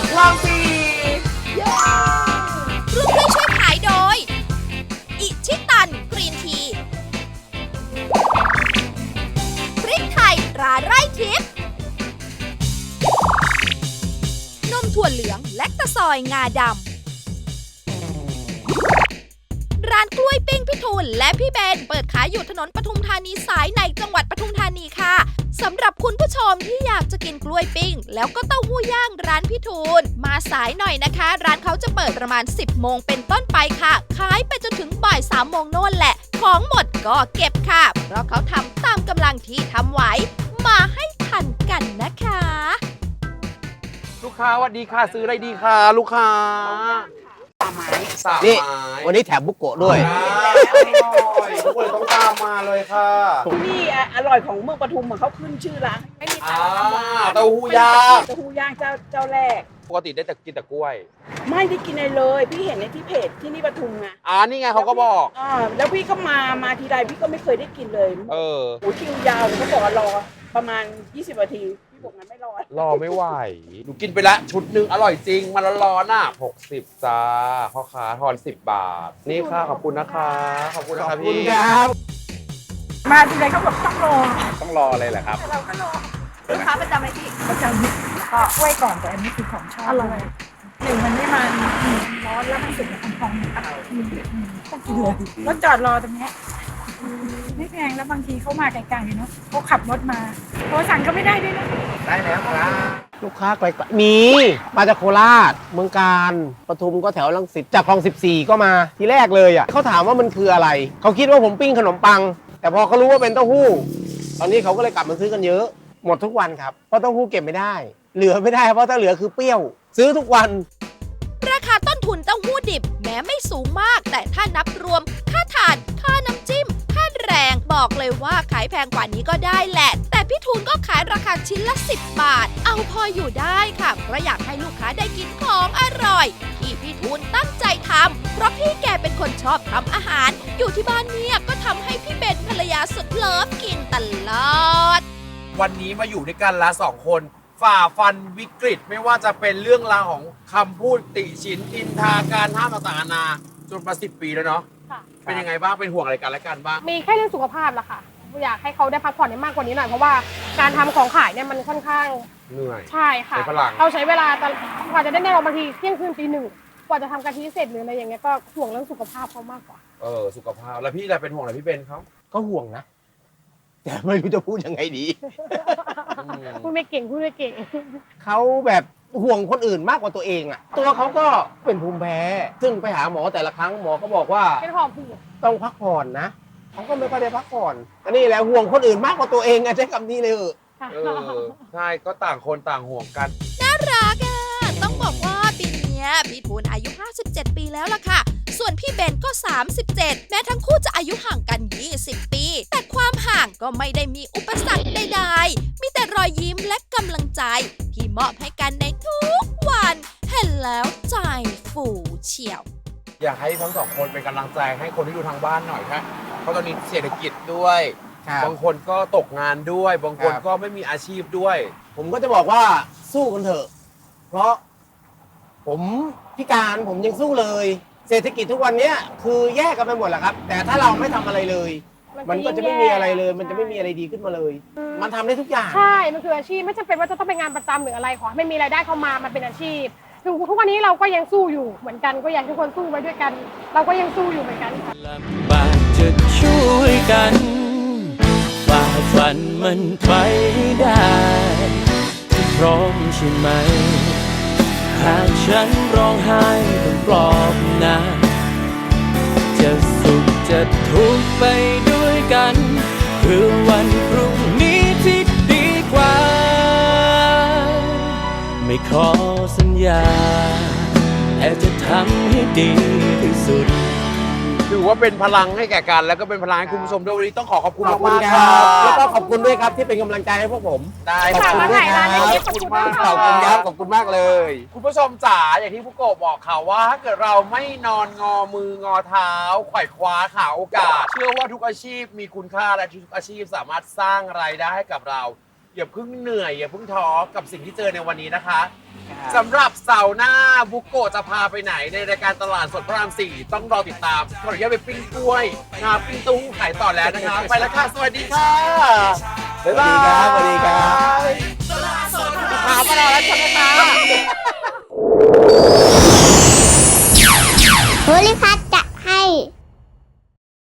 ดลังสีร่วมด้วยช่วยขายโดย อิชิตันกรีนทีพริกไทยตราไร่ทิพย์นมถั่วเหลืองและตะซอยงาดำ ทูลและพี่เบนเปิดขายอยู่ถนนปทุมธานีสายในจังหวัดปทุมธานีค่ะสำหรับคุณผู้ชมที่อยากจะกินกล้วยปิ้ง แล้วก็เต้าหู้ย่างร้านพี่ทูลมาสายหน่อยนะคะ ร้านเขาจะเปิดประมาณ 10 โมงเป็นต้นไปค่ะ ขายไปจนถึงบ่าย3โมงโน่นแหละ ของหมดก็เก็บค่ะ เพราะเขาทำตามกำลังที่ทำไหวมาให้ทันกันนะคะลูกค้าสวัสดีค่ะซื้ออะไรดีคะลูกค้าสามไม้สามนี่ไม้วันนี้แถมบุกโกะด้วยอร่ อยทุกคนเลยต้องตามมาเลยค่ะที่นี่อะอร่อยของเมืองปทุมเหมือนเขาขึ้นชื่อร้านไม่มีใครอ่าทำมาเต้าหู้ย่างเต้าหู้ย่างเจ้าเจ้าแรก ปกติได้แต่กินแต่กล้วย ไม่ได้กินเลยเลย พี่เห็นในที่เพจที่นี่ปทุมไงอ่านี่ไงเขาก็บอก อ่าแล้วพี่ก็มามาทีไรพี่ก็ไม่เคยได้กินเลยเออ โอ้คิวยาวเขาบอกว่ารอประมาณ 20นาทีพี่ บอกงั้นไม่รอรอไม่ไหว หนูกินไปละชุดหนึ่งอร่อยจริง มันร้อนๆอะ60จ้าพ่อค้าทอน 10 บาท นี่ค่ะ ขอบคุณนะคะ ขอบคุณนะขคะอบคุณพี่ครับ มาทีไรเขาบอกต้องรอต้องรอเลยแหละครับ เราก็รอลูกค้าประจำไหมพี่ ประจำแล้วก็กล้วยก่อนแต่อันนี้คือของชอบด้วยหนึ่งมันไม่มันอืมร้อนแล้วมันสุกแบบพองๆอร่อยอืมอืมต้องกินเลยรถจอดรอตรงเนี้ยอืม ไม่แพงแล้วบางทีเขามาไกลๆเนาะเขาขับรถมาโทรสั่งก็ไม่ได้ด้วยนะได้แล้วครับลูกค้าไกลๆมี มาจากโคราช เมืองการปทุมก็แถวลังสิตจากคลอง 14 ก็มาทีแรกเลยอะเขาถามว่ามันคืออะไร เขาคิดว่าผมปิ้งขนมปัง แต่พอเขารู้ว่าเป็นเต้าหู้ ตอนนี้เขาก็เลยกลับมาซื้อกันเยอะ หมดทุกวันครับเพราะเต้าหู้เก็บไม่ได้ เหลือไม่ได้เพราะถ้าเหลือคือเปรี้ยว ซื้อทุกวันราคาต้นทุนเต้าหู้ดิบแม้ไม่สูงมาก แต่ถ้านับรวมค่าถ่าน ค่าน้ำจิ้มค่าแรง บอกเลยว่าขายแพงกว่านี้ก็ได้แหละ แต่พี่ทูนก็ขายราคาชิ้นละ 10 บาท เอาพออยู่ได้ค่ะ เพราะอยากให้ลูกค้าได้กินของอร่อย ที่พี่ทูนตั้งใจทำเพราะพี่แกเป็นคนชอบทำอาหาร อยู่ที่บ้านเนี่ยก็ทำให้พี่เบนภรรยาสุดเลิฟกินตลอด วันนี้มาอยู่ด้วยกันละสองคนฝ่าฟันวิกฤตไม่ว่าจะเป็นเรื่องราวของคำพูดติชินอินทาการห้ามต่างๆนานาจนมาสิบปีแล้วเนาะ ค่ะ เป็นยังไงบ้างเป็นห่วงอะไรกันและกันบ้าง มีแค่เรื่องสุขภาพละค่ะ อยากให้เขาได้พักผ่อนได้มากกว่านี้หน่อยเพราะว่าการทำของขายเนี่ยมันค่อนข้างเหนื่อย ใช่ค่ะ ใช้พลัง เราใช้เวลาตลอดกว่าจะได้แน่เราบางทีเที่ยงคืนตีหนึ่งกว่าจะทำกะทิเสร็จหรืออะไรอย่างเงี้ยก็ห่วงเรื่องสุขภาพเขามากกว่า เออสุขภาพแล้วพี่อะไรเป็นห่วงอะไรพี่เบนเขาก็ห่วงนะ แต่ไม่รู้จะพูดยังไงดี อืม พูดไม่เก่งพูดไม่เก่ง เขาแบบ ห่วงคนอื่นมากกว่าตัวเองอะตัวเขาก็เป็นภูมิแพ้ ซึ่งไปหาหมอแต่ละครั้งหมอก็บอกว่า เป็นหอบผืดต้องพักผ่อนนะเขาก็ไม่ค่อยได้พักผ่อนอันนี้แหละห่วงคนอื่นมากกว่าตัวเองอะใช้คำนี้เลยเออค่ะเออใช่ก็ต่างคนต่างห่วงกัน น่ารักอะ ต้องบอกว่าปีเนี้ยพี่ทูนอายุ 57 ปีแล้วล่ะค่ะ ส่วนพี่เบนก็ 37 แม้ทั้งคู่จะอายุห่างกัน 20 ปี ก็ไม่ได้มีอุปสรรคใดๆ มีแต่รอยยิ้มและกำลังใจ ที่มอบให้กันในทุกวัน เห็นแล้วใจฟูเฉียว อยากให้ทั้งสองคนเป็นกำลังใจให้คนที่อยู่ทางบ้านหน่อยครับเพราะตอนนี้เศรษฐกิจด้วยบางคนก็ตกงานด้วย บางคนครับ ก็ไม่มีอาชีพด้วย ผมก็จะบอกว่าสู้กันเถอะ เพราะผมพิการผมยังสู้เลย เศรษฐกิจทุกวันเนี้ยคือแยกกันไปหมดแหละครับ แต่ถ้าเราไม่ทำอะไรเลย มันก็จะไม่มีอะไรเลย มันจะไม่มีอะไรดีขึ้นมาเลย มันทำได้ทุกอย่าง ใช่ มันคืออาชีพไม่จำเป็นว่าจะต้องเป็นงานประจำหรืออะไรขอให้ไม่มีรายได้เข้ามามันเป็นอาชีพถึงทุกวันนี้เราก็ยังสู้อยู่เหมือนกันก็อยากให้ทุกคนสู้ไปด้วยกัน เราก็ยังสู้อยู่เหมือนกันค่ะ ลำบากจะช่วยกันฝ่าฟันมันไปให้ได้พร้อมใช่ไหม หากฉันร้องไห้ต้องปลอบหนาจะสุขจะทุกข์ไปด้วย กัน เพื่อวันพรุ่งนี้ที่ดีกว่า ไม่ขอสัญญาแต่จะทำให้ดีที่สุด ถือว่าเป็นพลังให้แก่กัน แล้วก็เป็นพลังให้คุณผู้ชมด้วยวันนี้ต้องขอขอบคุณขอบคุณมากๆคครัรับแล้วก็บขอบคุณด้วยครับที่เป็นกำลังใจให้พวกผม ได้ขอบคคุรับณด้วยครัฝากมาถ่ายร้านให้บขอบคุณมากขอบคุณครับ ขอบคุณมากเลย คุณผู้ชมจ๋าอย่างที่ผู้โกบบอกค่ะว่าถ้าเกิดเราไม่นอนงอมืองอเท้าไขว่คว้าหาโอกาส เชื่อว่าทุกอาชีพมีคุณค่าและทุกอาชีพสามารถสร้างรายได้ให้กับเรา อย่าเพิ่งเหนื่อยอย่าเพิ่งท้อกับสิ่งที่เจอในวันนี้นะคะ สำหรับเสาร์หน้าบุกโกะจะพาไปไหนในรายการตลาดสดพระรามสี่ต้องรอติดตามขออนุญาตไปปิ้งกล้วยนะปิ้งเตู้หู้ขายต่อแล้วนะคะไปแล้วค่ะ สวัสดีค่ะ บ๊ายบาย สวัสดีครับ